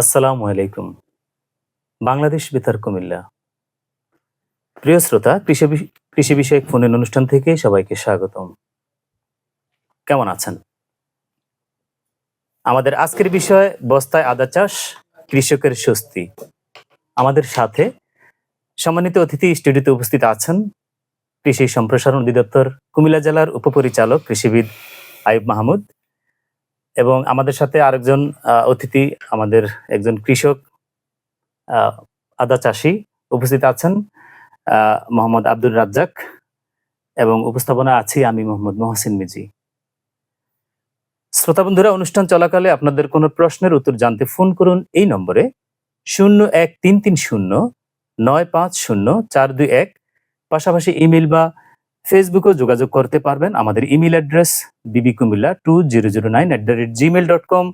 আসসালামু আলাইকুম। বাংলাদেশ বেতার কুমিল্লা প্রিয় শ্রোতা, কৃষি বিষয়ক ফোনের অনুষ্ঠান থেকে সবাইকে স্বাগতম। কেমন আছেন? আমাদের আজকের বিষয়, বস্তায় আদা চাষ, কৃষকের স্বস্তি। আমাদের সাথে সম্মানিত অতিথি স্টুডিওতে উপস্থিত আছেন কৃষি সম্প্রসারণ অধিদপ্তর কুমিল্লা জেলার উপপরিচালক কৃষিবিদ আইব মাহমুদ। এবং আমাদের সাথে আরেকজন অতিথি, আমাদের একজন কৃষক আদা চাষি উপস্থিত আছেন মোহাম্মদ আব্দুল রাজ্জাক এবং উপস্থাপনা আছি আমি মোহাম্মদ মহসিন মিজি। শ্রোতা বন্ধুরা, অনুষ্ঠান চলাকালে আপনাদের কোনো প্রশ্নের উত্তর জানতে ফোন করুন এই নম্বরে শূন্য এক তিন তিন শূন্য নয় পাঁচ শূন্য চার দুই এক, পাশাপাশি ইমেল বা ফেসবুকেও যোগাযোগ করতে পারবেন। আমাদের email address B B Comilla two zero zero nine at the rate Gmail dot com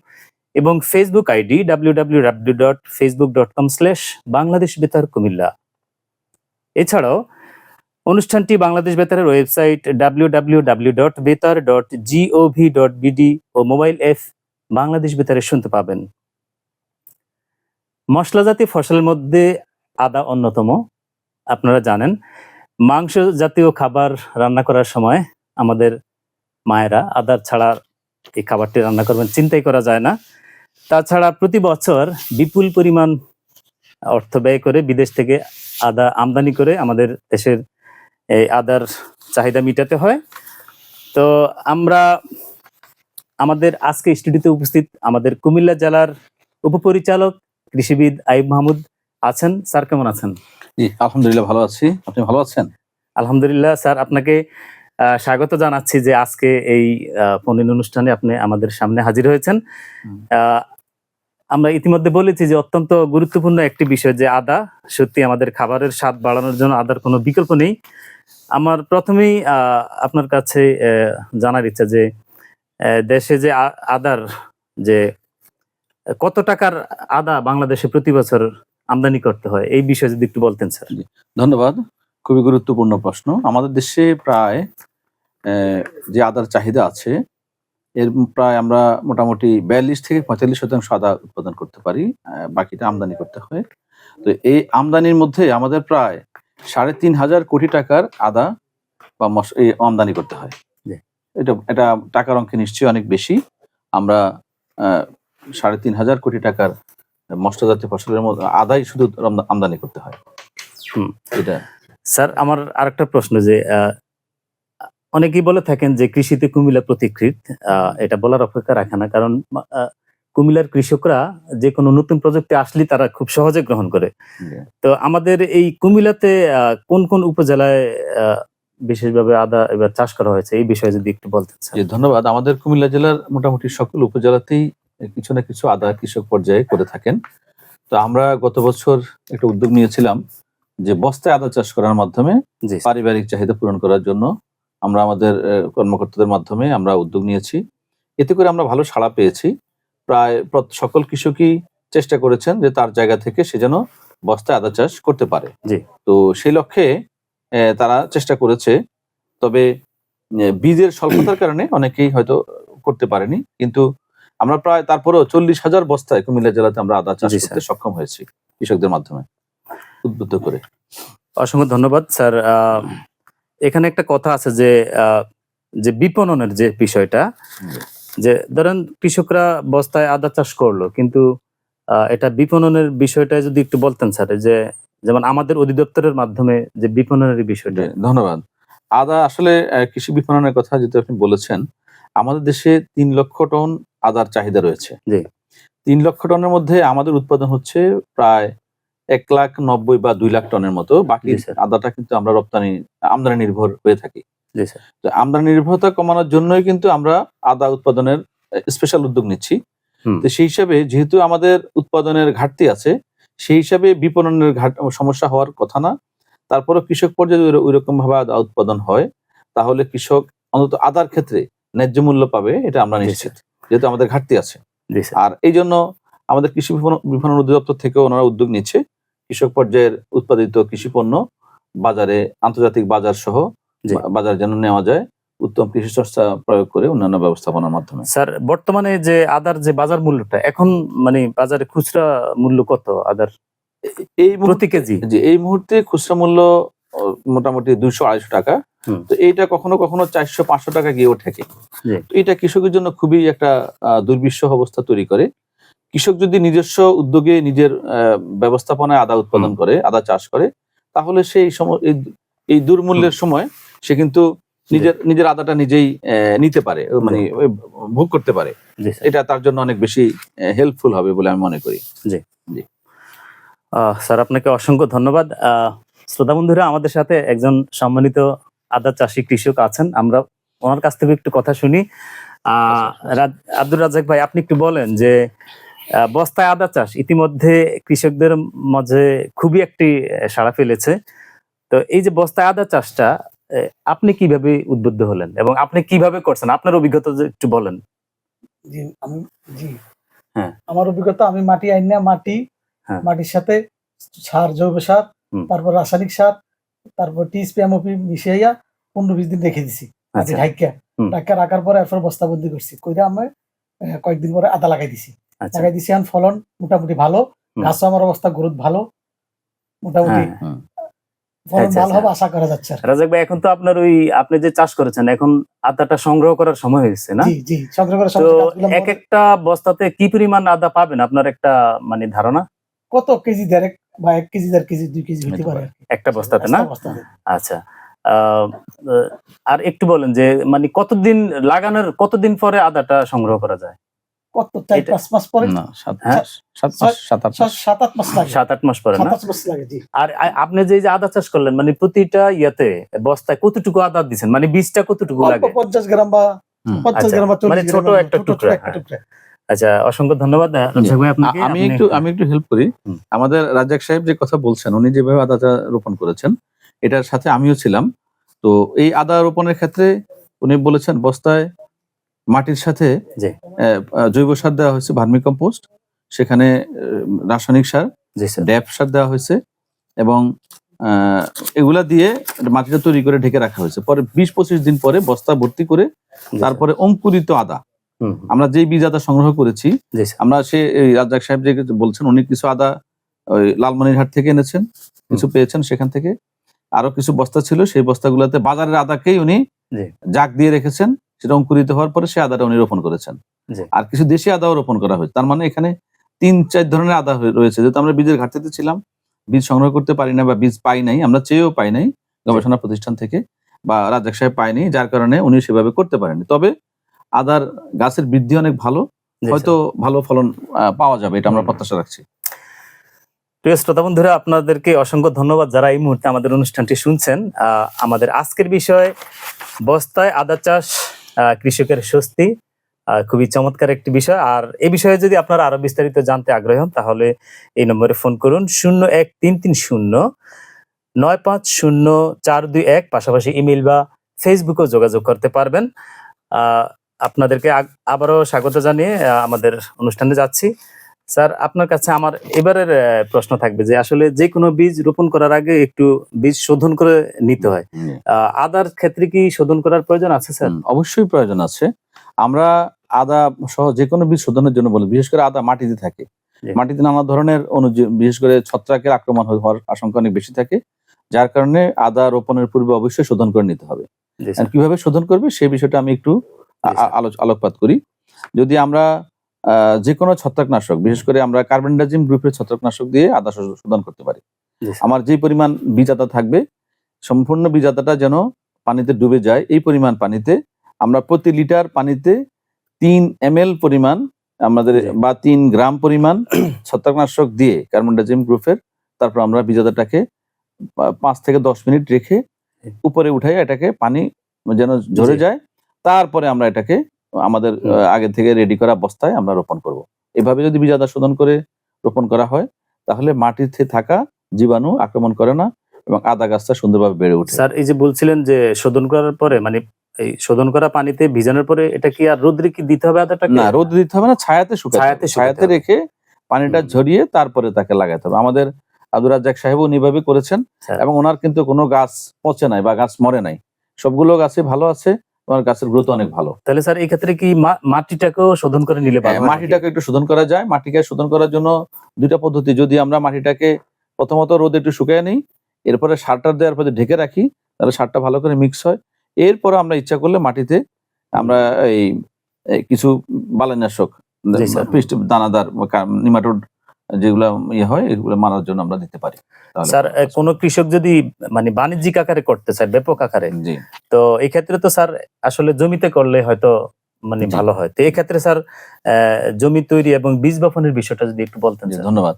এবং Facebook ID W W W dot Facebook dot com slash Bangladesh Betar Comilla এছাড়াও অনুষ্ঠানটি Bangladesh বেতারের website W W W dot Betar dot gov dot BD ও mobile app Bangladesh বেতারে শুনতে পাবেন। মশলাজাতীয় ফসলের মধ্যে আদা অন্যতম। আপনারা জানেন মাংস জাতীয় খাবার রান্না করার সময় আমাদের মায়েরা আদার ছাড়া এই খাবারটি রান্না করবেন, চিন্তাই করা যায় না। তাছাড়া প্রতি বছর বিপুল পরিমাণ অর্থ ব্যয় করে বিদেশ থেকে আদা আমদানি করে আমাদের দেশের এই আদার চাহিদা মিটাতে হয়। তো আমরা আমাদের আজকে স্টুডিওতে উপস্থিত আমাদের কুমিল্লা জেলার উপপরিচালক কৃষিবিদ আইব মাহমুদ আছেন। স্যার, কেমন আছেন? জি আলহামদুলিল্লাহ ভালো আছি। আপনি ভালো আছেন? আলহামদুলিল্লাহ স্যার। আপনাকে স্বাগত জানাচ্ছি যে আজকে এই ফোন অনুষ্ঠানে আপনি আমাদের সামনে হাজির হয়েছেন। আমরা ইতিমধ্যে বলেছি যে অত্যন্ত গুরুত্বপূর্ণ একটি বিষয় যে আদা। সত্যি আমাদের খাবারের স্বাদ বাড়ানোর জন্য আদার কোনো বিকল্প নেই। আমার প্রথমেই আহ, আপনার কাছে জানার ইচ্ছা যে দেশে যে আদার যে কত টাকার আদা বাংলাদেশে প্রতি বছর আমদানি করতে হয়। এই বিষয়ে যদি একটু বলতেন স্যার। ধন্যবাদ। খুবই গুরুত্বপূর্ণ প্রশ্ন। আমাদের দেশে প্রায় যে আদার চাহিদা আছে এর প্রায় আমরা মোটামুটি বিয়াল্লিশ থেকে পঁয়তাল্লিশ শতাংশ আদা উৎপাদন করতে পারি বাকিটা আমদানি করতে হয়। তো এই আমদানির মধ্যে আমাদের প্রায় সাড়ে তিন হাজার কোটি টাকার আদা বা আমদানি করতে হয়। এটা এটা টাকার অঙ্কে নিশ্চয়ই অনেক বেশি। আমরা সাড়ে তিন হাজার কোটি টাকার মশলাজাতীয় ফসলের মধ্যে আদাই শুধু আমদানি করতে হয়। হুম। এটা স্যার আমার আরেকটা প্রশ্ন যে অনেকেই বলে থাকেন যে কৃষিতে কুমিল্লা প্রতিকৃত। এটা বলার অপেক্ষা রাখে না কারণ কুমিল্লার কৃষকরা যে কোনো নতুন প্রযুক্তি আসলে তারা খুব সহজে গ্রহণ করে। তো আমাদের এই কুমিল্লাতে আহ, কোন কোন উপজেলায় আহ, বিশেষভাবে আদা এবার চাষ করা হয়েছে? এই বিষয়ে যদি একটু বলতেন স্যার। জি ধন্যবাদ। আমাদের কুমিল্লা জেলার মোটামুটি সকল উপজেলাতেই কিছু না কিছু আদা কৃষক পর্যায়ে করে থাকেন। তো আমরা গত বছর একটা উদ্যোগ নিয়েছিলাম যে বস্তায় আদা চাষ করার মাধ্যমে পারিবারিক চাহিদা পূরণ করার জন্য আমরা আমাদের কর্মকর্তাদের মাধ্যমে আমরা উদ্যোগ নিয়েছি। এতে করে আমরা ভালো সাড়া পেয়েছি। প্রায় সকল কৃষকই চেষ্টা করেছেন যে তার জায়গা থেকে সে যেন বস্তায় আদা চাষ করতে পারে। তো সেই লক্ষ্যে তারা চেষ্টা করেছে। তবে বীজের স্বল্পতার কারণে অনেকেই হয়তো করতে পারেনি। কিন্তু আমরা প্রায় তারপরেও চল্লিশ হাজার বস্তায় কুমিল্লা জেলাতে আমরা আদা চাষ করতে সক্ষম হয়েছি কৃষকদের মাধ্যমে উদ্বুদ্ধ করে। অসংখ্য ধন্যবাদ স্যার। এখানে একটা কথা আছে যে যে বিপণনের যে বিষয়টা যে ধরেন কৃষকরা বস্তায় আদা চাষ করল কিন্তু এটা বিপণনের বিষয়টা যদি একটু বলতেন স্যার যে যেমন আমাদের অধিদপ্তরের মাধ্যমে যে বিপণনের বিষয়টা। ধন্যবাদ। আদা আসলে কৃষি বিপণনের কথা যেটা আপনি বলেছেন আমাদের দেশে তিন লক্ষ টন আদার চাহিদা রয়েছে। তিন লক্ষ টনের মধ্যে আমাদের উৎপাদন হচ্ছে প্রায় এক লাখ নব্বই বা দুই লাখ টনের মতো। বাকি আদাটা কিন্তু আমরা রপ্তানি আমদানি নির্ভর হয়ে থাকি। তো আমদানি নির্ভরতা কমানোর জন্যই কিন্তু আমরা আদা উৎপাদনের স্পেশাল উদ্যোগ নিচ্ছি। তো সেই হিসাবে যেহেতু আমাদের উৎপাদনের ঘাটতি আছে সেই হিসাবে বিপণনের ঘাট সমস্যা হওয়ার কথা না। তারপরে কৃষক পর্যায়ে যদি ওইরকম ভাবে আদা উৎপাদন হয়। তাহলে কৃষক অন্তত আদার ক্ষেত্রে ন্যায্য মূল্য পাবে এটা আমরা নিশ্চিত। যেহেতু আমাদের ঘাটতি আছে। আর এই জন্য আমাদের কৃষি বিপণন- অধিদপ্তর থেকে ওনারা উদ্যোগ নিচ্ছে। কৃষক পর্যায়ের উৎপাদিত কৃষি পণ্য বাজারে আন্তর্জাতিক বাজার সহ। বাজার যেন নেওয়া যায় উত্তম কৃষি চর্চা প্রয়োগ করে অন্যান্য ব্যবস্থাপনার মাধ্যমে। স্যার বর্তমানে যে আদার যে বাজার মূল্যটা এখন মানে বাজারে খুচরা মূল্য কত আদার? এই প্রতি কেজি? এই মুহূর্তে খুচরা মূল্য মোটামুটি দুইশো আড়াইশো টাকা। তো এইটা কখনো কখনো চারশো পাঁচশো টাকা গিয়েও ঠেকে তো এটা কৃষকের জন্য খুবই একটা দুর্বিষহ অবস্থা তৈরি করে। কৃষক যদি নিজস্ব উদ্যোগে নিজের ব্যবস্থাপনায় আদা উৎপাদন করে আদা চাষ করে তাহলে সেই সময় এই- দুর্মূল্যের সময় সে কিন্তু নিজের নিজের আদাটা নিজেই নিতে পারে মানে ভোগ করতে পারে। এটা তার জন্য অনেক বেশি হেল্পফুল হবে বলে আমি মনে করি। আহ, স্যার আপনাকে অসংখ্য ধন্যবাদ। আহ, শ্রোতা বন্ধুরা আমাদের সাথে একজন সম্মানিত আদা চাষী কৃষক আছেন আমরা ওনার কাছ থেকে একটু কথা শুনি আহ, আব্দুর রাজাক ভাই আপনি একটু বলেন যে বস্তায় আদা চাষ ইতিমধ্যে কৃষকদের মাঝে খুবই একটি সাড়া ফেলেছে তো এই যে বস্তায় আদা চাষটা আপনি কীভাবে উদ্বুদ্ধ হলেন এবং আপনি কীভাবে করছেন আপনার অভিজ্ঞতা একটু বলেন জি আমি জি হ্যাঁ। আমার অভিজ্ঞতা আমি মাটি আইনা মাটি হ্যাঁ। মাটির সাথে সার জৈব সার। তারপর রাসায়নিক সার তারপর টি স্প্যামপি মিশাইয়া পনেরো বিশ দিন রেখে দিছি। আচ্ছা। ঢাইকা ঢাকা রাখার পরে এরপর বস্তাবন্দি করছি। কইরা আমি কয়েকদিন পরে আদা লাগাই দিছি। আচ্ছা। লাগাই দিছি এখন ফলন মোটামুটি ভালো। গাছও আমার অবস্থা গ্রোথ ভালো মোটামুটি। হুম। ফলন ভালো। হবে আশা করা যাচ্ছে রাজাক ভাই এখন তো আপনার ওই আপনি যে চাষ করেছেন এখন আদাটা সংগ্রহ করার সময় হয়েছে না? জি জি সংগ্রহ করে তো এক একটা বস্তাতে কি পরিমাণ আদা পাবেন? আপনার একটা মানে ধারণা? কত কেজি দেড়েক? বা এক কেজি দেড় কেজি দুই কেজি হতে পারে। একটা বস্তাতে না? আচ্ছা। আর একটু বলেন যে মানে কতদিন লাগানোর কতদিন পরে আদাটা সংগ্রহ করা যায়? কত চার পাঁচ মাস পরে? না সাত হ্যাঁ? সাত মাস সাত আট মাস। সাত- সাত আট মাস লাগে। সাত আট মাস পরে সাত না আট মাস লাগে জি। আর আপনি যে যে আদা চাষ করলেন মানে প্রতিটা ইয়াতে বস্তায় কতটুকু আদা দিচ্ছেন মানে বীজটা কতটুকু লাগে? পঞ্চাশ গ্রাম বা হুম। পঞ্চাশ আচ্ছা, গ্রাম বা মানে ছোট একটা হ্যাঁ। টুকরা। আচ্ছা অসংখ্য ধন্যবাদ রাজাক ভাই আপনাকে। আমি একটু আমি একটু হেল্প করি। আমাদের রাজ্জাক সাহেব যে কথা বলছেন উনি যেভাবে আদাটা রোপণ করেছেন এটার সাথে আমিও ছিলাম। তো এই আদা রোপণের ক্ষেত্রে উনি বলেছেন বস্তায় মাটির সাথে জৈব সার দেওয়া হয়েছে ভার্মি কম্পোস্ট সেখানে রাসায়নিক সার ড্যাপ সার দেওয়া হয়েছে এবং আহ, এগুলা দিয়ে মাটিটা তৈরি করে ঢেকে রাখা হয়েছে। পরে বিশ পঁচিশ দিন পরে বস্তা ভর্তি করে তারপরে অঙ্কুরিত আদা। আমরা যেই বীজ আদা সংগ্রহ করেছি আমরা সে রাজ্জাক সাহেব যে বলছেন উনি কিছু আদা ওই লালমনিরহাট থেকে এনেছেন কিছু পেয়েছেন সেখান থেকে। আরও কিছু বস্তা ছিল সেই বস্তাগুলোতে বাজারের আদাকেই উনি। জাগ দিয়ে রেখেছেন সেটা অঙ্কুরিত হওয়ার পরে সেই আদাটা উনি রোপণ করেছেন। আর কিছু দেশি আদাও রোপণ করা হয়েছে। তার মানে এখানে তিন চার ধরনের আদা হয়ে- রয়েছে। যেহেতু আমরা বীজের ঘাটতিতে ছিলাম বীজ সংগ্রহ করতে পারি না বা বীজ পাই নাই আমরা চেয়েও পাই নাই গবেষণা প্রতিষ্ঠান থেকে বা রাজ্জাক সাহেব পায়নি যার কারণে উনি সেভাবে করতে পারেননি। তবে আদার গাছের বৃদ্ধি অনেক ভালো হয়তো ভালো ফলন পাওয়া যাবে এটা আমরা। প্রত্যাশা রাখছি। প্রিয় শ্রোতা বন্ধুরা আপনাদেরকে অসংখ্য ধন্যবাদ যারা এই মুহূর্তে আমাদের অনুষ্ঠানটি শুনছেন। আমাদের আজকের বিষয় বস্তায় আদা চাষ কৃষকের স্বস্তি খুবই চমৎকার একটি বিষয়। আর এই বিষয়ে যদি আপনারা আরও বিস্তারিত জানতে আগ্রহী হন তাহলে এই নম্বরে ফোন করুন শূন্য এক তিন তিন শূন্য নয় পাঁচ শূন্য চার দুই এক পাশাপাশি ইমেল বা ফেসবুকেও যোগাযোগ করতে পারবেন। আহ, আপনাদেরকে আবারও স্বাগত জানিয়ে আমাদের অনুষ্ঠানে যাচ্ছি। স্যার আপনার কাছে আমার এবারের প্রশ্ন থাকবে যে আসলে যে কোনো বীজ রোপণ করার আগে একটু বীজ শোধন করে নিতে হয়। আদার ক্ষেত্রে কি শোধন করার প্রয়োজন আছে স্যার? অবশ্যই প্রয়োজন আছে। আমরা আদা সহ যে কোনো বীজ শোধনের জন্য বলি বিশেষ করে আদা মাটিতে থাকে। মাটিতে নানা ধরনের অনুজীব বিশেষ করে ছত্রাকের আক্রমণ হওয়ার আশঙ্কা অনেক বেশি থাকে যার কারণে আদা রোপণের পূর্বে অবশ্যই শোধন করে নিতে হবে। কীভাবে শোধন করবে সেই বিষয়টা আমি একটু আলোকপাত করি। যদি আমরা যে কোনো ছত্রাকনাশক বিশেষ করে আমরা কার্বনডাজিম গ্রুপের ছত্রাকনাশক দিয়ে আদা শোধন করতে পারি। আমার যে পরিমাণ বীজ আদা থাকবে সম্পূর্ণ বীজ আদাটা যেন পানিতে ডুবে যায় এই পরিমাণ পানিতে আমরা প্রতি লিটার পানিতে তিন এম পরিমাণ আমাদের বা তিন গ্রাম পরিমাণ ছত্রাকনাশক দিয়ে কার্বনডাজিম গ্রুপের তারপর আমরা বীজ আদাটাকে পাঁচ থেকে দশ মিনিট রেখে উপরে উঠাই এটাকে পানি যেন ঝরে যায় তারপরে আমরা এটাকে আমাদের। আগে থেকে রেডি করা বস্তায় আমরা রোপণ করব। এভাবে যদি বীজ আদা শোধন করে রোপণ করা হয় তাহলে মাটিতে থাকা জীবাণু আক্রমণ করে না এবং আদা গাছটা সুন্দরভাবে বেড়ে ওঠে। স্যার এই যে বলছিলেন যে শোধন করার পরে মানে এই শোধন করা পানিতে ভিজানোর পরে এটা কি আর রোদ্রে কি দিতে হবে আদাটাকে? না রোদ দিতে হবে না ছায়াতে শুকাতে ছায়াতে ছায়াতে রেখে পানিটা ঝরিয়ে তারপরে তাকে লাগাতে হবে। আমাদের আব্দুর রাজ্জাক সাহেব উনিভাবে করেছেন এবং ওনার কিন্তু কোনো গাছ পচে নাই বা গাছ মরে নাই। সবগুলো গাছে ভালো আছে তোমার গাছের গ্রোথ অনেক ভালো। তাহলে স্যার এই ক্ষেত্রে কি মাটিটাকেও শোধন করে নিলে ভালো হ্যাঁ? মাটিটাকে একটু শোধন করা যায়। মাটিকে শোধন করার জন্য দুইটা পদ্ধতি। যদি আমরা মাটিটাকে প্রথমত রোদে একটু শুকিয়ে নিই এরপরে সারটা দেওয়ার পরে ঢেকে রাখি তাহলে সারটা ভালো করে মিক্স হয়। এরপরে আমরা ইচ্ছা করলে মাটিতে আমরা এই কিছু বালানাশক দানাদার নিমাটোড যেগুলো ইয়ে হয় এগুলো মারার জন্য আমরা দিতে পারি। স্যার কোনো কৃষক যদি মানে বাণিজ্যিক আকারে করতে চায় ব্যাপক আকারে জি। তো এই ক্ষেত্রে তো স্যার আসলে জমিতে করলে হয়তো মানে ভালো হয়। তো এই ক্ষেত্রে স্যার আহ, জমি তৈরি এবং বীজ বপনের বিষয়টা যদি একটু বলতেন ধন্যবাদ।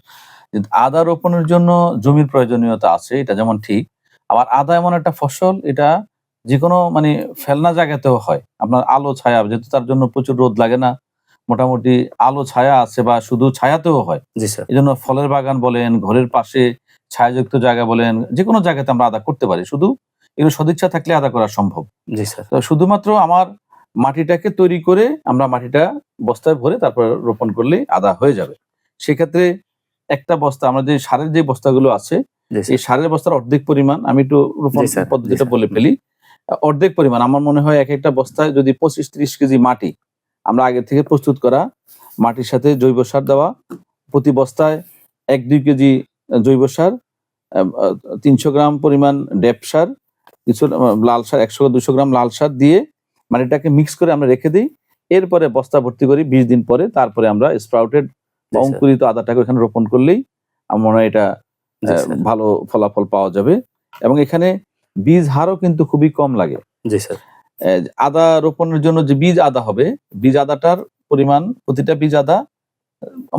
আদা রোপণের জন্য জমির প্রয়োজনীয়তা আছে এটা যেমন ঠিক। আবার আদা এমন একটা ফসল এটা যে কোনো মানে ফেলনা জায়গাতেও হয়। আপনার আলো ছায়া যেহেতু তার জন্য প্রচুর রোদ লাগে না মোটামুটি আলো ছায়া আছে বা শুধু ছায়াতেও হয়। জি স্যার। এই জন্য ফলের বাগান বলেন ঘরের পাশে ছায়াযুক্ত জায়গা বলেন যে কোনো জায়গাতে আমরা আদা করতে পারি। শুধু এগুলো সদিচ্ছা থাকলে আদা করা সম্ভব। জি স্যার। তো শুধুমাত্র আমার মাটিটাকে তৈরি করে আমরা মাটিটা বস্তায় ভরে তারপর রোপণ করলে আদা হয়ে যাবে। সেক্ষেত্রে একটা বস্তা আমরা যে সারের যে বস্তাগুলো আছে এই সারের বস্তার অর্ধেক পরিমাণ আমি একটু রোপণ পদ্ধতিটা বলে ফেলি। অর্ধেক পরিমাণ। আমার মনে হয় এক একটা বস্তায় যদি পঁচিশ ত্রিশ কেজি মাটি আমরা আগে থেকে প্রস্তুত করা মাটির সাথে জৈব সার দেওয়া প্রতি বস্তায় এক দুই কেজি জৈব সার তিনশো গ্রাম পরিমাণ ডেপ সার কিছু লাল সার একশো দুশো গ্রাম লাল সার দিয়ে মাটিটাকে মিক্স করে আমরা রেখে দিই। এরপরে বস্তা ভর্তি করি বিশ দিন পরে তারপরে আমরা স্প্রাউটেড বা অঙ্কুরিত আদাটাকে ওখানে রোপণ করলেই আমার মনে হয় এটা ভালো ফলাফল পাওয়া যাবে। এবং এখানে বীজ হারও কিন্তু খুবই কম লাগে। জি স্যার। আদা রোপণের জন্য যে বীজ আদা হবে বীজ আদাটার পরিমাণ প্রতিটা বীজ আদা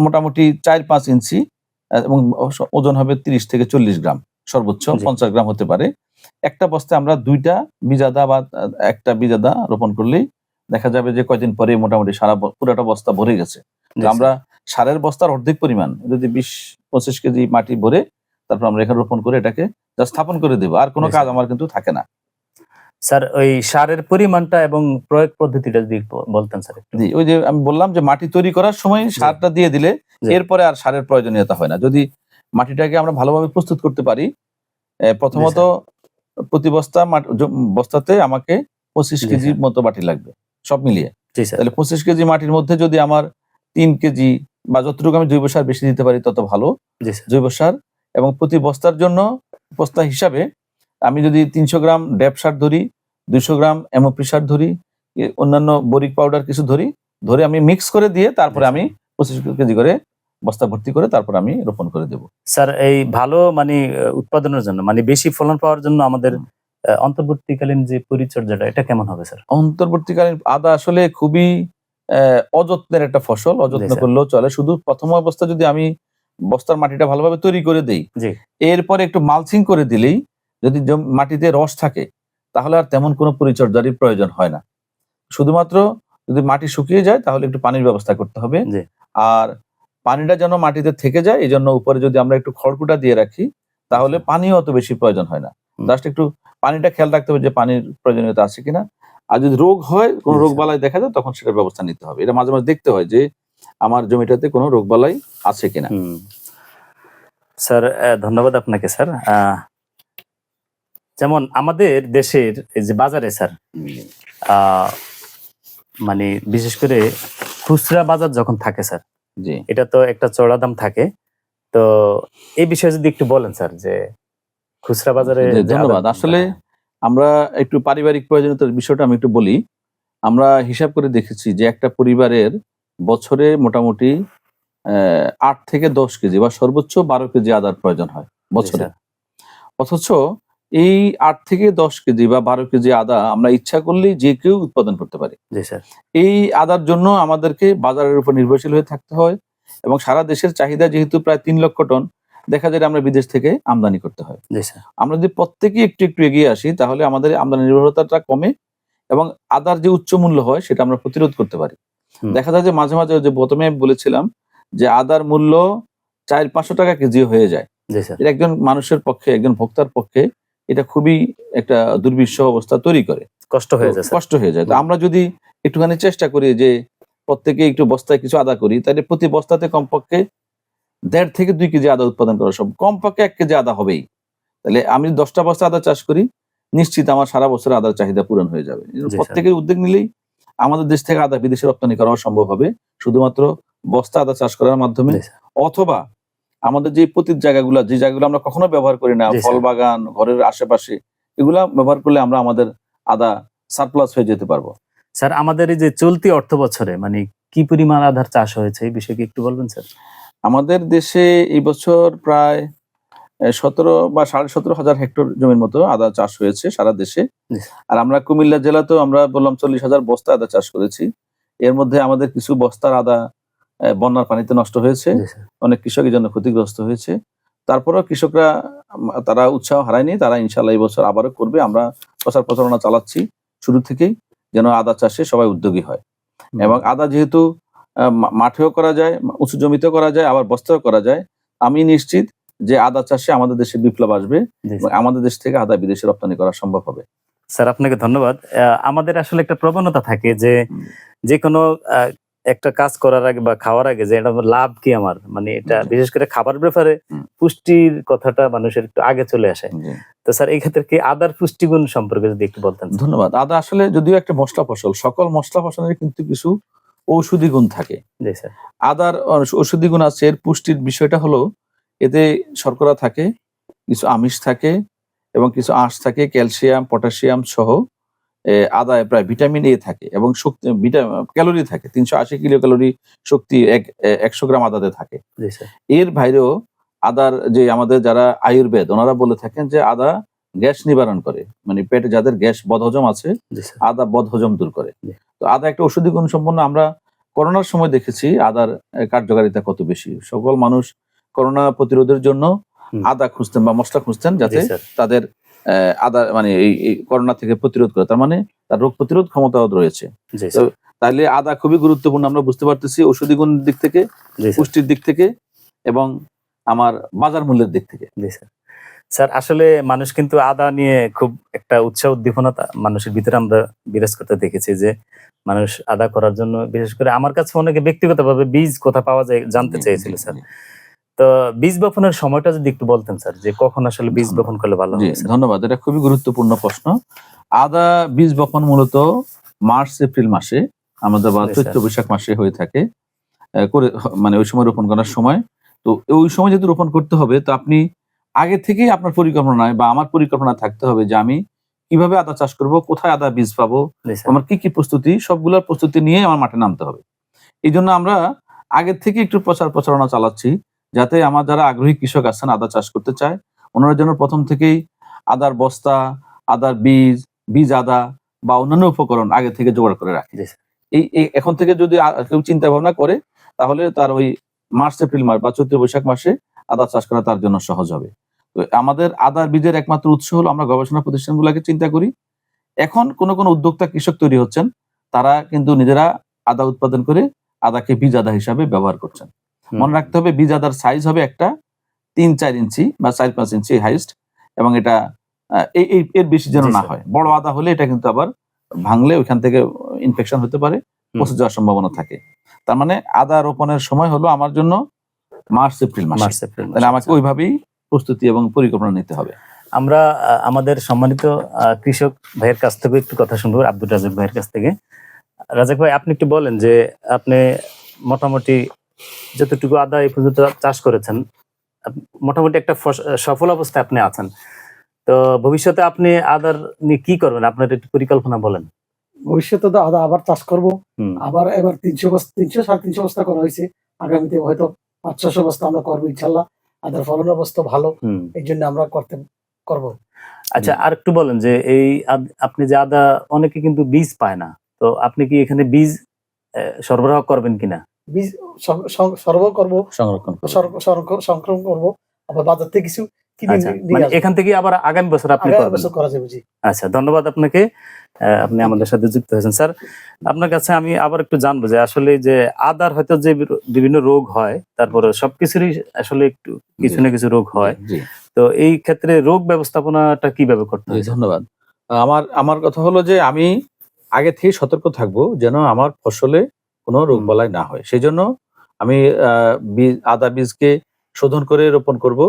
মোটামুটি চার পাঁচ ইঞ্চি এবং ওজন হবে তিরিশ থেকে চল্লিশ গ্রাম সর্বোচ্চ পঞ্চাশ গ্রাম হতে পারে। একটা বস্তায় আমরা দুইটা বীজ আদা বা একটা বীজ আদা রোপণ করলেই দেখা যাবে যে কয়দিন পরে মোটামুটি সারা পুরোটা বস্তা ভরে গেছে। আমরা সারের বস্তার অর্ধেক পরিমাণ যদি বিশ পঁচিশ কেজি মাটি ভরে তারপর আমরা এখানে রোপণ করে এটাকে স্থাপন করে দেবো আর কোনো কাজ আমার কিন্তু থাকে না। স্যার ওই সারের পরিমাণটা এবং প্রয়োগ পদ্ধতিটা যদি বলতেন স্যার জি ওই যে আমি বললাম যে মাটি তৈরি করার সময় সারটা দিয়ে দিলে এরপরে আর সারের প্রয়োজনীয়তা হয় না। যদি মাটিটাকে আমরা ভালোভাবে প্রস্তুত করতে পারি প্রথমত প্রতি বস্তা বস্তাতে আমাকে পঁচিশ কেজির মতো মাটি লাগবে সব মিলিয়ে। তাহলে পঁচিশ কেজি মাটির মধ্যে যদি আমার তিন কেজি বা যতটুকু আমি জৈব সার বেশি দিতে পারি তত ভালো। জৈব সার এবং প্রতি বস্তার জন্য বস্তা হিসাবে আমি যদি তিনশো গ্রাম ড্যাপ সার ধরি দুইশো গ্রাম এমওপি সার ধরি অন্যান্য বরিক পাউডার কিছু ধরি ধরে আমি মিক্স করে দিয়ে তারপরে আমি পঁচিশ কেজি করে বস্তা ভর্তি করে তারপর আমি রোপণ করে দেবো। স্যার এই ভালো মানে উৎপাদনের জন্য মানে বেশি ফলন পাওয়ার জন্য আমাদের অন্তর্বর্তীকালীন যে পরিচর্যাটা এটা কেমন হবে স্যার? অন্তর্বর্তীকালীন আদা আসলে খুবই আহ, অযত্নের একটা ফসল অযত্ন করলেও চলে। শুধু প্রথম অবস্থা যদি আমি বস্তার মাটিটা ভালোভাবে তৈরি করে দেই এরপরে একটু মালচিং করে দিলেই যদি মাটিতে রস থাকে তাহলে আর তেমন কোনো পরিচর্যারই প্রয়োজন হয় না। শুধুমাত্র যদি মাটি শুকিয়ে যায় তাহলে একটু পানির ব্যবস্থা করতে হবে। আর পানিটা যেন মাটিতে থেকে যায় এই জন্য উপরে যদি আমরা একটু খড়কুটা দিয়ে রাখি তাহলে পানিও অত বেশি প্রয়োজন হয় না। জাস্ট একটু পানিটা খেয়াল রাখতে হবে যে পানির প্রয়োজনীয়তা আছে কিনা। আর যদি রোগ হয় কোনো রোগ বালাই দেখা যায় তখন সেটার ব্যবস্থা নিতে হবে। এটা মাঝে মাঝে দেখতে হয় যে আমার জমিটাতে কোনো রোগ বালাই আছে কিনা। স্যার ধন্যবাদ আপনাকে স্যার। আহ, যেমন আমাদের দেশের এই যে বাজারে স্যার আহ, মানে বিশেষ করে খুচরা বাজার যখন থাকে স্যার জি। এটা তো একটা চড়া দাম থাকে। তো এই বিষয়ে যদি একটু বলেন স্যার যে খুচরা বাজারে ধন্যবাদ। আসলে আমরা একটু পারিবারিক প্রয়োজনীয়তার বিষয়টা আমি একটু বলি। আমরা হিসাব করে দেখেছি যে একটা পরিবারের বছরে মোটামুটি আহ, আট থেকে দশ কেজি বা সর্বোচ্চ বারো কেজি আদার প্রয়োজন হয় বছরে। অথচ এই আট থেকে দশ কেজি বা বারো কেজি আদা আমরা ইচ্ছা করলেই যে কেউ উৎপাদন করতে পারি। জি স্যার। এই আদার জন্য আমাদেরকে বাজারের উপর নির্ভরশীল হয়ে থাকতে হয় এবং সারা দেশের চাহিদা যেহেতু প্রায় তিন লক্ষ টন দেখা যায় আমরা বিদেশ থেকে আমদানি করতে হয়। স্যার। আমরা যদি প্রত্যেকে একটু একটু এগিয়ে আসি তাহলে আমাদের আমদানি নির্ভরতাটা কমে এবং আদার যে উচ্চ মূল্য হয় সেটা আমরা প্রতিরোধ করতে পারি। দেখা যায় যে মাঝে মাঝে যে প্রথমে বলেছিলাম যে আদার মূল্য চার পাঁচশো টাকা কেজি হয়ে যায়। এটা একজন মানুষের পক্ষে একজন ভোক্তার পক্ষে এটা খুবই একটা দুর্বিষহ অবস্থা তৈরি করে। কষ্ট হয়ে যায় কষ্ট হয়ে যায়। তো আমরা যদি একটুখানি চেষ্টা করি যে প্রত্যেকে একটু বস্তায় কিছু আদা করি তাহলে প্রতি বস্তাতে কমপক্ষে দেড় থেকে দুই কেজি আদা উৎপাদন করা সব কমপক্ষে এক কেজি আদা হবেই। তাহলে আমি দশটা বস্তা আদা চাষ করি নিশ্চিত আমার সারা বছর আদার চাহিদা পূরণ হয়ে যাবে। প্রত্যেকের উদ্যোগ নিলেই আমাদের দেশ থেকে আদা বিদেশে রপ্তানি করাও সম্ভব হবে। শুধুমাত্র বস্তা আদা চাষ করার মাধ্যমে অথবা আমাদের যে পতিত জায়গাগুলো যে জায়গাগুলো আমরা কখনো ব্যবহার করি না ফল বাগান ঘরের আশেপাশে এগুলা ব্যবহার করলে আমরা আমাদের আদা সারপ্লাস হয়ে যেতে পারব। স্যার আমাদের এই যে চলতি অর্থ বছরে মানে কি পরিমাণ আধার চাষ হয়েছে এই বিষয়ে একটু বলবেন স্যার? আমাদের দেশে এই বছর প্রায় সতেরো বা সাড়ে সতেরো হাজার হেক্টর জমির মতো আদা চাষ হয়েছে সারা দেশে। আর আমরা কুমিল্লা জেলাতেও আমরা বললাম চল্লিশ হাজার বস্তা আদা চাষ করেছি। এর মধ্যে আমাদের কিছু বস্তার আদা বন্যার পানিতে নষ্ট হয়েছে। অনেক কৃষক এই জন্য ক্ষতিগ্রস্ত হয়েছে। তারপরেও কৃষকরা তারা উৎসাহ হারায়নি। তারা ইনশাল্লাহ এই বছর আবারও করবে। আমরা প্রচার প্রচারণা চালাচ্ছি শুরু থেকেই যেন আদা চাষে সবাই উদ্যোগী হয়। এবং আদা যেহেতু মাঠেও করা যায় উঁচু জমিতেও করা যায় আবার বস্তাও করা যায় আমি নিশ্চিত যে আদা চাষে আমাদের দেশে বিপ্লব আসবে আমাদের দেশ থেকে আদা বিদেশে রপ্তানি করা সম্ভব হবে। স্যার আপনাকে ধন্যবাদ। আমাদের আসলে একটা প্রবণতা থাকে যে। যে কোনো একটা কাজ করার আগে বা খাওয়ার আগে যে এটা লাভ কি আমার? মানে এটা বিশেষ করে খাবার ব্যাপারে পুষ্টির কথাটা মানুষের একটু আগে চলে আসে। তো স্যার এই ক্ষেত্রে কি আদার পুষ্টিগুণ সম্পর্কে যদি একটু বলতেন ধন্যবাদ। আদা আসলে যদিও একটা মশলা ফসল সকল মশলা ফসলের কিন্তু কিছু ঔষধি গুণ থাকে। স্যার। আদার ঔষধি গুণ আছে। এর পুষ্টির বিষয়টা হলো এতে শর্করা থাকে কিছু আমিষ থাকে এবং কিছু আঁশ থাকে ক্যালসিয়াম পটাশিয়াম সহ আদায় প্রায় ভিটামিন এ থাকে এবং শক্তি ক্যালোরি থাকে। তিনশো আশি কিলো ক্যালোরি শক্তি এক একশো গ্রাম আদাতে থাকে। এর বাইরেও আদার যে আমাদের যারা আয়ুর্বেদ ওনারা বলে থাকেন যে আদা গ্যাস নিবারণ করে। মানে পেটে যাদের গ্যাস বদহজম আছে আদা বদহজম দূর করে। তো আদা একটা ঔষধি গুণ সম্পন্ন। আমরা করোনার সময় দেখেছি আদার কার্যকারিতা কত বেশি। সকল মানুষ করোনা প্রতিরোধের জন্য আদা খুঁজতেন বা মশলা খুঁজতেন যাতে তাদের আদা মানে এই করোনা থেকে প্রতিরোধ করে তার মানে তার রোগ প্রতিরোধ ক্ষমতাও রয়েছে। স্যার আদা খুবই গুরুত্বপূর্ণ আমরা বুঝতে পারতেছি ঔষধি গুণের দিক থেকে পুষ্টির দিক থেকে এবং আমার বাজার মূল্যের দিক থেকে। স্যার আসলে মানুষ কিন্তু আদা নিয়ে খুব একটা উৎসাহ উদ্দীপনা মানুষের ভিতরে আমরা বিরাজ করতে দেখেছি যে মানুষ আদা করার জন্য বিশেষ করে আমার কাছে অনেকে ব্যক্তিগতভাবে বীজ কোথা পাওয়া যায় জানতে চেয়েছিল স্যার। তো বীজ বপনের সময়টা যদি একটু বলতেন স্যার যে কখন আসলে বীজ বপন করলে ভালো হবে? ধন্যবাদ এটা খুবই গুরুত্বপূর্ণ প্রশ্ন। আদা বীজ বপন মূলত মার্চ এপ্রিল মাসে আমাদের বা চৈত্র। বৈশাখ মাসে হয়ে থাকে করে মানে ওই সময় রোপণ করার সময়। তো ওই সময় যদি রোপণ করতে হবে তো আপনি আগে থেকেই আপনার পরিকল্পনায় বা আমার পরিকল্পনা থাকতে হবে যে আমি কীভাবে আদা চাষ করব কোথায় আদা বীজ পাবো আমার কি কি প্রস্তুতি সবগুলোর প্রস্তুতি নিয়ে আমার মাঠে নামতে হবে। এই জন্য আমরা আগের থেকে একটু প্রচার প্রচারণা চালাচ্ছি। যাতে আমার যারা আগ্রহী কৃষক আছেন আদা চাষ করতে চায় ওনারা যেন প্রথম থেকেই আদার বস্তা আদার বীজ বীজ আদা বা অন্যান্য উপকরণ আগে থেকে জোগাড় করে রাখে। এই এখন থেকে যদি কেউ চিন্তা ভাবনা করে তাহলে তার ওই মার্চ এপ্রিল মাস বা চৈত্র বৈশাখ মাসে আদা চাষ করা তার জন্য সহজ হবে। তো আমাদের আদার বীজের একমাত্র উৎস হলো আমরা গবেষণা প্রতিষ্ঠানগুলোকে চিন্তা করি। এখন কোন কোন উদ্যোক্তা কৃষক তৈরি হচ্ছেন তারা কিন্তু নিজেরা আদা উৎপাদন করে আদাকে বীজ আদা হিসাবে ব্যবহার করছেন। মনে রাখতে হবে বীজ আদার সাইজ হবে একটা তিন চার ইঞ্চি বা চার পাঁচ ইঞ্চি হাইস্ট এবং এটা এই এর বেশি যেন না হয়। বড় আদা হলে এটা কিন্তু আবার ভাঙলে ওইখান থেকে ইনফেকশন হতে পারে। পচে যাওয়ার সম্ভাবনা থাকে। তার মানে আদা রোপণের সময় হলো আমার জন্য মার্চ এপ্রিল মাস। মার্চ এপ্রিল তাহলে আমাকে আচ্ছা। ওইভাবেই প্রস্তুতি এবং পরিকল্পনা নিতে হবে। আমরা আমাদের সম্মানিত কৃষক ভাইয়ের কাছ থেকে একটু কথা শুনব আব্দুল রাজাক ভাইয়ের কাছ থেকে। রাজাক ভাই আপনি একটু বলেন যে আপনি মোটামুটি যতটুকু আদা এই পর্যন্ত চাষ করেছেন মোটামুটি একটা সফল অবস্থায় আপনি আছেন। তো ভবিষ্যতে আপনি আদার নিয়ে কি করবেন? আপনার একটু পরিকল্পনা বলেন। ভবিষ্যতে তো আদা আবার চাষ করব। আবার এবার তিনশো বস্তা তিনশো সাড়ে তিনশো বস্তা করা হয়েছে। আগামীতে হয়তো পাঁচ ছশো বস্তা আমরা করব ইনশাল্লাহ। আদার ফলন অবস্থা ভালো। এই জন্য আমরা করতে করব। আচ্ছা আর একটু বলেন যে এই আপনি যে আদা অনেকে কিন্তু বীজ পায় না। তো আপনি কি এখানে বীজ সরবরাহ করবেন কিনা? সরবরাহ করব সংরক্ষণ করবে। সর- সর- সংরক্ষণ করব আবার বাজার থেকে কিছু কিনে আচ্ছা মানে। এখান থেকে আবার আগামী বছর আপনি আগামী করবেন? বছর করা যাবে জি। আচ্ছা ধন্যবাদ আপনাকে। আপনি আমাদের সাথে যুক্ত হয়েছেন। স্যার আপনার কাছে আমি আবার একটু জানব যে আসলে যে আদার হয়তো যে বিভিন্ন রোগ হয় তারপরে সবকিছুরই আসলে একটু কিছু না কিছু রোগ হয়। তো এই ক্ষেত্রে রোগ ব্যবস্থাপনাটা কীভাবে করতে হয়? ধন্যবাদ। আমার আমার কথা হলো যে আমি আগে থেকে সতর্ক থাকব যেন আমার ফসলে কোনো রোগ। বালাই না হয়। সেই জন্য আমি আদা বীজকে শোধন করে রোপণ করব।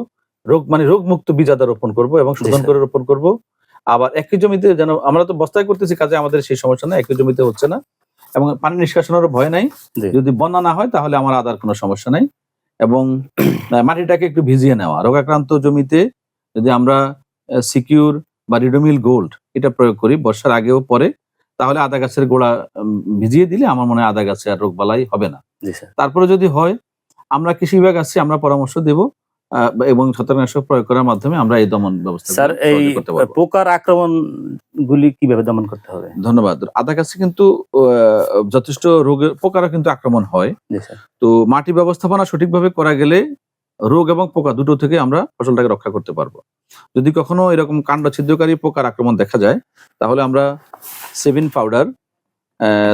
রোগ মানে রোগ মুক্ত বীজ আদা রোপণ করব এবং শোধন করে রোপণ করব। আবার একই জমিতে যেন আমরা তো বস্তায় করতেছি কাজে আমাদের সেই সমস্যা না একই জমিতে হচ্ছে না। এবং পানি নিষ্কাশনেরও ভয় নাই। যদি বন্যা না হয় তাহলে আমার আদার কোনো সমস্যা নাই। এবং মাটিটাকে একটু ভিজিয়ে নেওয়া। রোগাক্রান্ত জমিতে যদি আমরা সিকিউর বা রিডোমিল গোল্ড এটা প্রয়োগ করি বর্ষার আগেও পরে তাহলে আদা গাছের গোড়া ভিজিয়ে দিলে আমার মনে হয় আদা গাছে আর রোগবালাই হবে না। তারপরে যদি হয় আমরা কৃষি বিভাগ আছি আমরা পরামর্শ দেব এবং ছত্রাকনাশক প্রয়োগ করার মাধ্যমে আমরা এই দমন ব্যবস্থা স্যার এই পোকার আক্রমণ গুলি কীভাবে দমন করতে হবে? ধন্যবাদ। আদা গাছে কিন্তু যথেষ্ট রোগের পোকারও কিন্তু আক্রমণ হয়। তো মাটি ব্যবস্থাপনা সঠিকভাবে করা গেলে রোগ এবং পোকা দুটো থেকে আমরা ফসলটাকে রক্ষা করতে পারব। যদি কখনো এরকম কাণ্ড ছিদ্রকারী পোকার আক্রমণ দেখা যায় তাহলে আমরা সেভিন পাউডার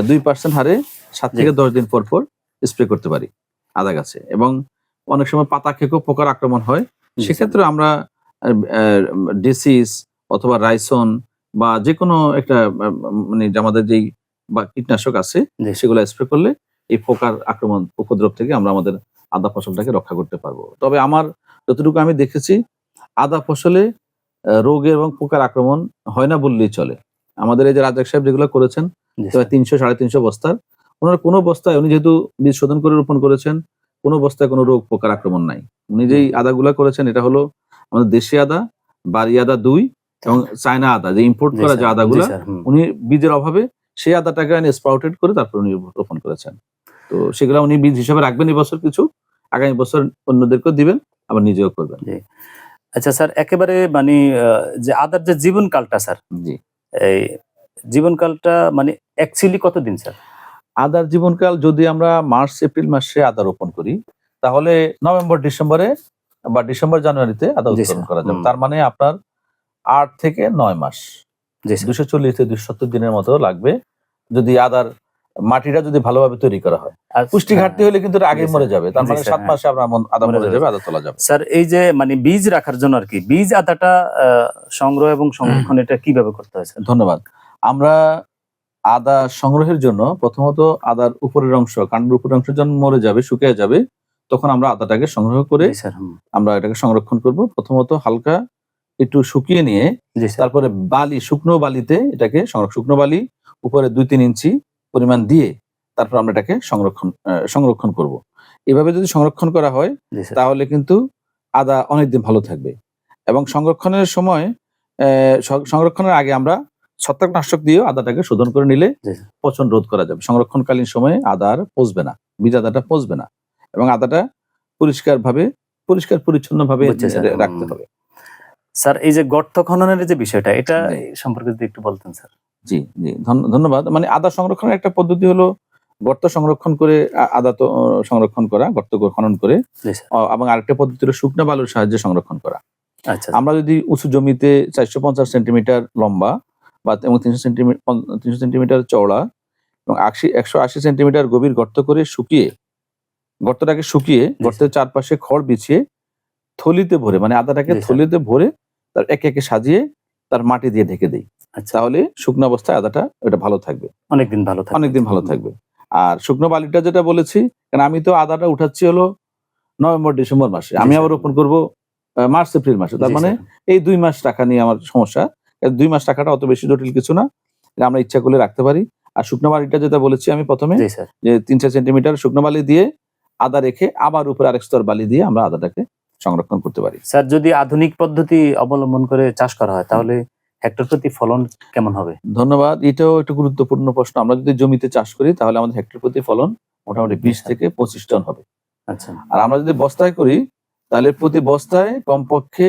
দুই পার্সেন্ট হারে সাত থেকে দশ দিন পর পর স্প্রে করতে পারি আদা গাছে। এবং অনেক সময় পাতা খেকেও পোকার আক্রমণ হয়। সেক্ষেত্রে আমরা ডিসিস অথবা রাইসন বা যে কোনো একটা মানে আমাদের যেই বা কীটনাশক আছে সেগুলো স্প্রে করলে এই পোকার আক্রমণ উপদ্রব থেকে আমরা আমাদের আদা ফসলটাকে রক্ষা করতে পারব। তবে আমার যতটুকু আমি দেখেছি আদা ফসলে রোগ এবং পোকার আক্রমণ হয় না বললেই চলে। আমাদের এই যে রাজাক সাহেব যেগুলো করেছেন তিনশো সাড়ে তিনশো বস্তার ওনার কোনো বস্তায় উনি যেহেতু বীজ শোধন করে রোপণ করেছেন কোনো বস্তায় কোনো রোগ পোকার আক্রমণ নাই। উনি যেই আদাগুলা করেছেন এটা হলো আমাদের দেশি আদা বাড়ি আদা দুই এবং চায়না আদা যে ইম্পোর্ট করা যে আদাগুলা। উনি বীজের অভাবে সেই আদাটাকে উনি স্প্রাউটেড করে তারপর উনি রোপণ করেছেন। তো সেগুলো উনি বীজ হিসাবে রাখবেন এবছর কিছু আগামী বছর অন্যদেরকেও দিবেন আবার নিজেও করবেন। আচ্ছা স্যার একেবারে মানে যে আদার যে জীবনকালটা স্যার জি। এই জীবনকালটা মানে অ্যাকচুয়ালি কতদিন স্যার? আদার জীবনকাল যদি আমরা মার্চ এপ্রিল মাসে আদা রোপণ করি তাহলে নভেম্বর ডিসেম্বরে বা ডিসেম্বর জানুয়ারিতে আদা উৎপাদন। করা যাবে। তার মানে আপনার আট থেকে নয় মাস। দুশো চল্লিশ থেকে দুশো সত্তর দিনের মতো লাগবে যদি আদার মাটিটা যদি ভালোভাবে তৈরি করা হয়। আর- পুষ্টি ঘাটতি হলে কিন্তু আগে মরে যাবে। তার মানে সাত হ্যাঁ। মাসে আমরা আদা মরে যাবে। আদা তোলা যাবে। স্যার এই যে মানে বীজ রাখার জন্য আর কি বীজ আদাটা সংগ্রহ এবং সংরক্ষণ এটা কীভাবে করতে হয় স্যার? ধন্যবাদ। আমরা আদা সংগ্রহের জন্য প্রথমত আদার উপরের অংশ কাণ্ডের উপরের অংশ যখন মরে যাবে শুকিয়ে যাবে তখন আমরা আদাটাকে সংগ্রহ করে স্যার আমরা এটাকে সংরক্ষণ করব। প্রথমত হালকা একটু শুকিয়ে নিয়ে তারপরে বালি শুকনো বালিতে এটাকে শুকনো বালি উপরে দুই তিন ইঞ্চি পরিমাণ দিয়ে তারপর আমরা এটাকে সংরক্ষণ সংরক্ষণ করব। এভাবে যদি সংরক্ষণ করা হয় তাহলে কিন্তু আদা অনেকদিন ভালো থাকবে এবং সংরক্ষণের সময় আহ, সংরক্ষণের আগে আমরা ছত্রাকনাশক দিয়েও আদাটাকে শোধন করে নিলে পচন রোধ করা যাবে। সংরক্ষণকালীন সময়ে আদা আর পচবে না বীজ আদাটা পচবে না এবং আদাটা পরিষ্কার ভাবে পরিষ্কার পরিচ্ছন্ন ভাবে রাখতে হবে। স্যার এই যে গর্ত খননের যে বিষয়টা এটা সম্পর্কে যদি একটু বলতেন স্যার। জি জি। ধন্যবাদ। মানে আদা সংরক্ষণের একটা পদ্ধতি হলো গর্ত সংরক্ষণ করে আদা তো সংরক্ষণ করা গর্ত খনন করে এবং আরেকটা পদ্ধতি হলো শুকনো বালুর সাহায্যে সংরক্ষণ করা। আচ্ছা আমরা যদি উঁচু জমিতে চারশো পঞ্চাশ সেন্টিমিটার লম্বা বা এবং তিনশো সেন্টিমিটার তিনশো সেন্টিমিটার চওড়া এবং আশি একশো আশি সেন্টিমিটার গভীর গর্ত করে শুকিয়ে গর্তটাকে শুকিয়ে গর্তের চারপাশে খড় বিছিয়ে থলিতে ভরে মানে আদাটাকে থলিতে ভরে তার একে একে সাজিয়ে তার মাটি দিয়ে ঢেকে দেই। আচ্ছা। তাহলে শুকনো অবস্থায় আদাটা ওটা ভালো থাকবে। অনেকদিন ভালো থাকবে। অনেকদিন ভালো থাকবে। আর শুকনো বালিটা যেটা বলেছি কারণ আমি তো আদাটা উঠাচ্ছি হলো নভেম্বর ডিসেম্বর মাসে। আমি আবার। রোপণ করব মার্চ এপ্রিল মাসে। তার মানে এই দুই মাস টাকা নিয়ে আমার সমস্যা। দুই মাস টাকাটা অত বেশি জটিল কিছু না। আমরা ইচ্ছা করলে রাখতে পারি। আর শুকনো বালিটা যেটা বলেছি আমি প্রথমে যে তিন চার সেন্টিমিটার শুকনো বালি দিয়ে আদা রেখে আবার উপরে আরেক স্তর বালি দিয়ে আমরা আদাটাকে সংরক্ষণ করতে পারি। স্যার যদি আধুনিক পদ্ধতি অবলম্বন করে চাষ করা হয় তাহলে হেক্টর প্রতি ফলন কেমন হবে? ধন্যবাদ। এটাও একটা গুরুত্বপূর্ণ প্রশ্ন। আমরা যদি জমিতে চাষ করি তাহলে আমাদের হেক্টর প্রতি ফলন মোটামুটি বিশ আচ্ছা। থেকে পঁচিশ টন হবে। আচ্ছা। আর আমরা যদি বস্তায় করি তাহলে প্রতি বস্তায় কমপক্ষে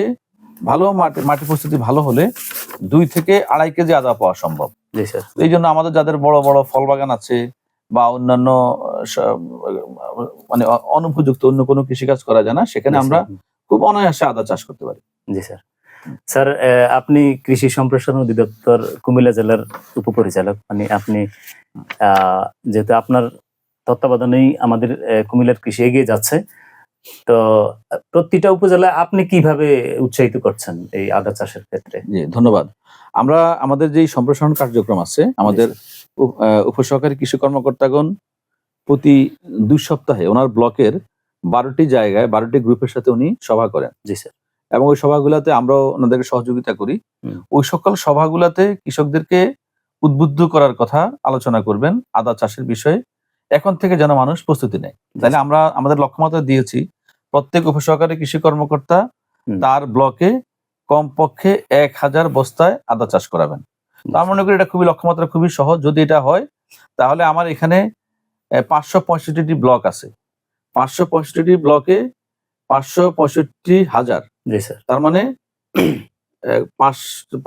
ভালো মাটি মাটি পরিস্থিতি ভালো হলে দুই থেকে আড়াই কেজি আদা পাওয়া সম্ভব। এই জন্য আমাদের যাদের বড় বড় ফল বাগান আছে বা অন্যান্য মানে অনুপযুক্ত অন্য কোনো কৃষিকাজ করা যায় না সেখানে আমরা খুব অনায়াসে আদা চাষ করতে পারি। জি স্যার। স্যার আপনি কৃষি সম্প্রসারণ অধিদপ্তর কুমিল্লা জেলার উপপরিচালক। মানে আপনি আহ, যেহেতু আপনার তত্ত্বাবধানেই আমাদের কুমিল্লার কৃষি এগিয়ে যাচ্ছে তো প্রতিটা উপজেলায় আপনি কীভাবে উৎসাহিত করছেন এই আদা চাষের ক্ষেত্রে? জি ধন্যবাদ। আমরা আমাদের যেই সম্প্রসারণ কার্যক্রম আছে আমাদের উপসহকারী কৃষি কর্মকর্তাগণ প্রতি দুই সপ্তাহে ওনার ব্লকের বারোটি জায়গায় বারোটি গ্রুপের সাথে উনি সভা করেন। জি স্যার। এবং ওই সভাগুলোতে আমরাও ওনাদেরকে সহযোগিতা করি। ওই সকল সভাগুলোতে কৃষকদেরকে উদ্বুদ্ধ করার কথা আলোচনা করবেন আদা চাষের বিষয়ে। এখন থেকে যেন মানুষ প্রস্তুতি নেয়। তাহলে আমরা আমাদের লক্ষ্যমাত্রা দিয়েছি প্রত্যেক উপসহকারী কৃষি কর্মকর্তা তার ব্লকে কমপক্ষে এক হাজার বস্তায় আদা চাষ করাবেন। তো আমি মনে করি এটা খুবই লক্ষ্যমাত্রা খুবই সহজ। যদি এটা হয় তাহলে আমার এখানে পাঁচশো পঁয়ষট্টিটি ব্লক আছে। পাঁচশো পঁয়ষট্টিটি ব্লকে পাঁচশো পঁয়ষট্টি হাজার। জি স্যার। তার মানে পাঁচ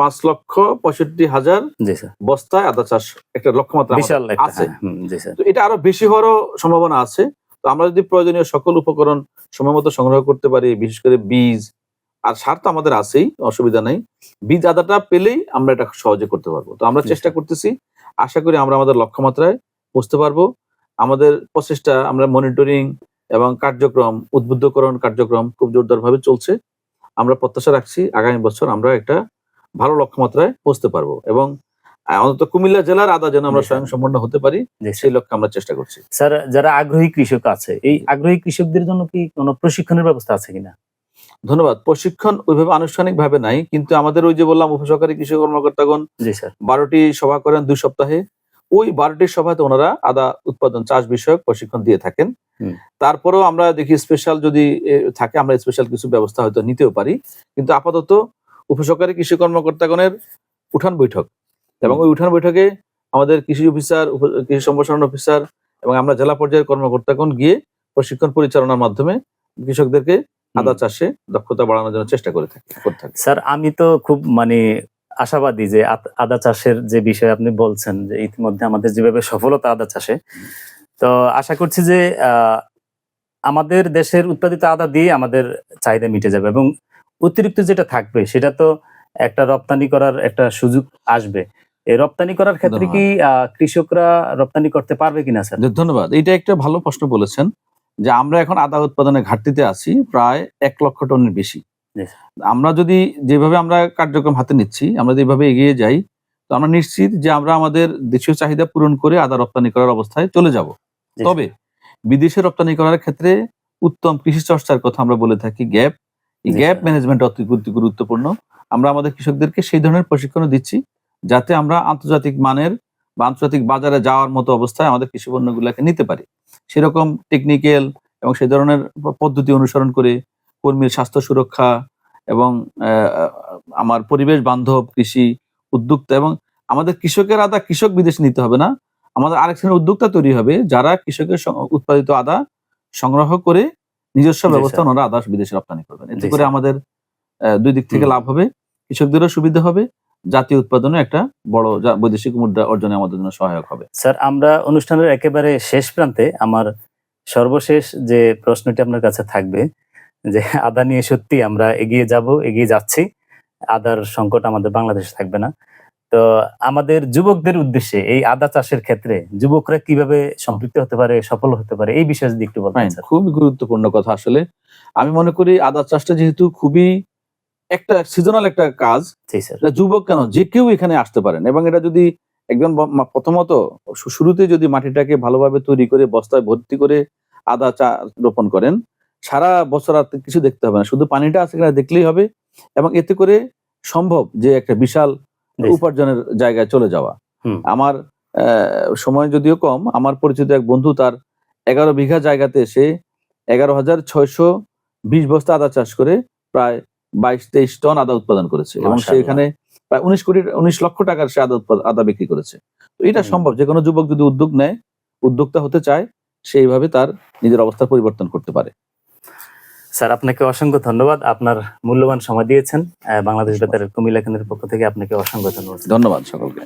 পাঁচ লক্ষ পঁয়ষট্টি হাজার বস্তায় আদা চাষ একটা লক্ষ্যমাত্রা আছে। হ্যাঁ, তো এটা আরও বেশি হওয়ারও সম্ভাবনা আছে। তো আমরা যদি প্রয়োজনীয় সকল উপকরণ সময় মতো সংগ্রহ করতে পারি বিশেষ করে বীজ আর সার তো আমাদের আছেই অসুবিধা নেই। বীজ আদাটা পেলেই আমরা এটা সহজে করতে পারব। তো আমরা চেষ্টা করতেছি আশা করি আমরা আমাদের লক্ষ্যমাত্রায় পৌঁছতে পারব। আমাদের প্রচেষ্টা আমরা মনিটরিং এবং কার্যক্রম উদ্বুদ্ধকরণ কার্যক্রম খুব জোরদারভাবে চলছে। আমরা প্রত্যাশা রাখছি আগামী বছর আমরা একটা ভালো লক্ষ্যমাত্রায় পৌঁছতে পারব এবং অন্তত কুমিল্লা জেলার আদা যেন আমরা স্বয়ং সম্পন্ন হতে পারি সেই লক্ষ্যে আমরা চেষ্টা করছি। স্যার যারা আগ্রহী কৃষক আছে এই আগ্রহী কৃষকদের জন্য কি কোনো প্রশিক্ষণের ব্যবস্থা আছে কিনা? ধন্যবাদ। প্রশিক্ষণ ওইভাবে আনুষ্ঠানিক ভাবে নাই কিন্তু আমাদের ওই যে বললাম উপসহকারী কৃষি কর্মকর্তাগণ জি স্যার। বারোটি সভা করেন দুই সপ্তাহে। ওই বারোটি সভাতে ওনারা আদা উৎপাদন চাষ বিষয়ক প্রশিক্ষণ দিয়ে থাকেন। তারপরেও আমরা দেখি স্পেশাল যদি থাকে আমরা স্পেশাল কিছু ব্যবস্থা হয়তো নিতেও পারি। কিন্তু আপাতত উপসহকারী কৃষি কর্মকর্তাগণের উঠান বৈঠক এবং ওই উঠান বৈঠকে আমাদের কৃষি অফিসার কৃষি সম্প্রসারণ অফিসার এবং আমরা জেলা পর্যায়ের কর্মকর্তাগণ গিয়ে প্রশিক্ষণ পরিচালনার মাধ্যমে কৃষকদেরকে আদা চাষে দক্ষতা বাড়ানোর জন্য চেষ্টা করে থাকি স্যার আমি তো খুব মানে আশাবাদী যে আদা চাষের যে বিষয়ে আপনি বলছেন যে ইতিমধ্যে আমাদের যেভাবে সফলতা আদা চাষে তো আশা করছি যে আমাদের দেশের উৎপাদিত আদা দিয়ে আমাদের চাহিদা মিটে যাবে এবং অতিরিক্ত যেটা থাকবে সেটা তো একটা রপ্তানি করার একটা সুযোগ আসবে। এই রপ্তানি করার ক্ষেত্রে কি আহ, কৃষকরা রপ্তানি করতে পারবে কিনা স্যার? ধন্যবাদ। এটা একটা ভালো প্রশ্ন বলেছেন। যে আমরা এখন আদা উৎপাদনের ঘাটতিতে আছি প্রায় এক লক্ষ টনের বেশি। আমরা যদি যেভাবে আমরা কার্যক্রম হাতে নিচ্ছি আমরা যেভাবে এগিয়ে যাই তো আমরা নিশ্চিত যে আমরা আমাদের দেশীয় চাহিদা পূরণ করে আদা রপ্তানি করার অবস্থায় চলে যাব। তবে বিদেশে রপ্তানি করার ক্ষেত্রে উত্তম কৃষি চর্চার কথা আমরা বলে থাকি গ্যাপ। এই গ্যাপ ম্যানেজমেন্ট অতি অতি গুরুত্বপূর্ণ। আমরা আমাদের কৃষকদেরকে সেই ধরনের প্রশিক্ষণও দিচ্ছি যাতে আমরা আন্তর্জাতিক মানের বা আন্তর্জাতিক বাজারে যাওয়ার মতো অবস্থায় আমাদের কৃষি পণ্যগুলোকে নিতে পারি। সেরকম টেকনিক্যাল এবং সে ধরনের পদ্ধতি অনুসরণ করে কর্মীর স্বাস্থ্য সুরক্ষা এবং আমার পরিবেশ বান্ধব কৃষি উদ্যোক্তা এবং আমাদের কৃষকের আদা কৃষক বিদেশে নিতে হবে না। আমাদের আরেক শ্রেণির উদ্যোক্তা তৈরি হবে যারা কৃষকের উৎপাদিত আদা সংগ্রহ করে নিজস্ব ব্যবস্থা ওনারা আদা বিদেশে রপ্তানি করবেন। এতে করে আমাদের দুই দিক থেকে লাভ হবে কৃষকদেরও সুবিধা হবে জাতীয় উৎপাদনে একটা বড় বৈদেশিক মুদ্রা অর্জনে আমাদের জন্য সহায়ক হবে। স্যার আমরা অনুষ্ঠানের একেবারে শেষ প্রান্তে আমার সর্বশেষ যে প্রশ্নটি আপনার কাছে থাকবে যে আদা নিয়ে সত্যি আমরা এগিয়ে যাব এগিয়ে যাচ্ছি আদার সংকট আমাদের বাংলাদেশে থাকবে না। তো আমাদের যুবকদের উদ্দেশ্যে এই আদা চাষের ক্ষেত্রে যুবকরা কীভাবে সম্পৃক্ত হতে পারে সফল হতে পারে এই বিষয়ে যদি একটু Fine, খুবই গুরুত্বপূর্ণ কথা। আসলে আমি মনে করি আদা চাষটা যেহেতু খুবই একটা সিজনাল একটা কাজ যুবক কেন? যে কেউ এখানে আসতে পারেন এবং এটা যদি একজন প্রথমত শুরুতে যদি মাটিটাকে ভালোভাবে তৈরি করে বস্তায় ভর্তি করে আদা চা রোপণ করেন সারা বছর আর কিছু দেখতে হবে না। শুধু পানিটা আছে কিনা দেখলেই হবে এবং এতে করে সম্ভব যে একটা বিশাল উপার্জনের জায়গায় চলে যাওয়া। আমার আহ, সময় যদিও কম আমার পরিচিত এক বন্ধু তার এগারো বিঘা জায়গাতে এসে এগারো হাজার ছয়শো বিশ বস্তা আদা চাষ করে প্রায় বাইশ তেইশ টন আদা উৎপাদন করেছে এবং সে এখানে প্রায় উনিশ কোটি উনিশ লক্ষ টাকার সে আদা আদা বিক্রি করেছে। তো এটা সম্ভব যে কোনো যুবক যদি উদ্যোগ নেয় উদ্যোক্তা হতে চায় সেইভাবে তার নিজের অবস্থা পরিবর্তন করতে পারে। স্যার আপনাকে অসংখ্য ধন্যবাদ। আপনার মূল্যবান সময় দিয়েছেন বাংলাদেশ বেতারের কুমিল্লা কেন্দ্রের পক্ষ থেকে আপনাকে অসংখ্য ধন্যবাদ। ধন্যবাদ সকলকে।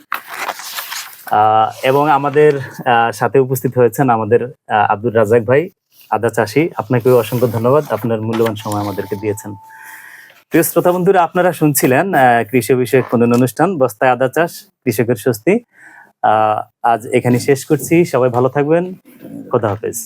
আহ, এবং আমাদের আহ, সাথে উপস্থিত হয়েছেন আমাদের আব্দুর রাজাক ভাই আদা চাষি। আপনাকেও অসংখ্য ধন্যবাদ। আপনার মূল্যবান সময় আমাদেরকে দিয়েছেন। প্রিয় শ্রোতা বন্ধুরা, আপনারা শুনছিলেন কৃষি বিষয়ক কোন অনুষ্ঠান, বস্তায় আদা চাষ, কৃষকের স্বস্তি। আজ এখানে শেষ করছি। সবাই ভালো থাকবেন। খোদা হাফেজ।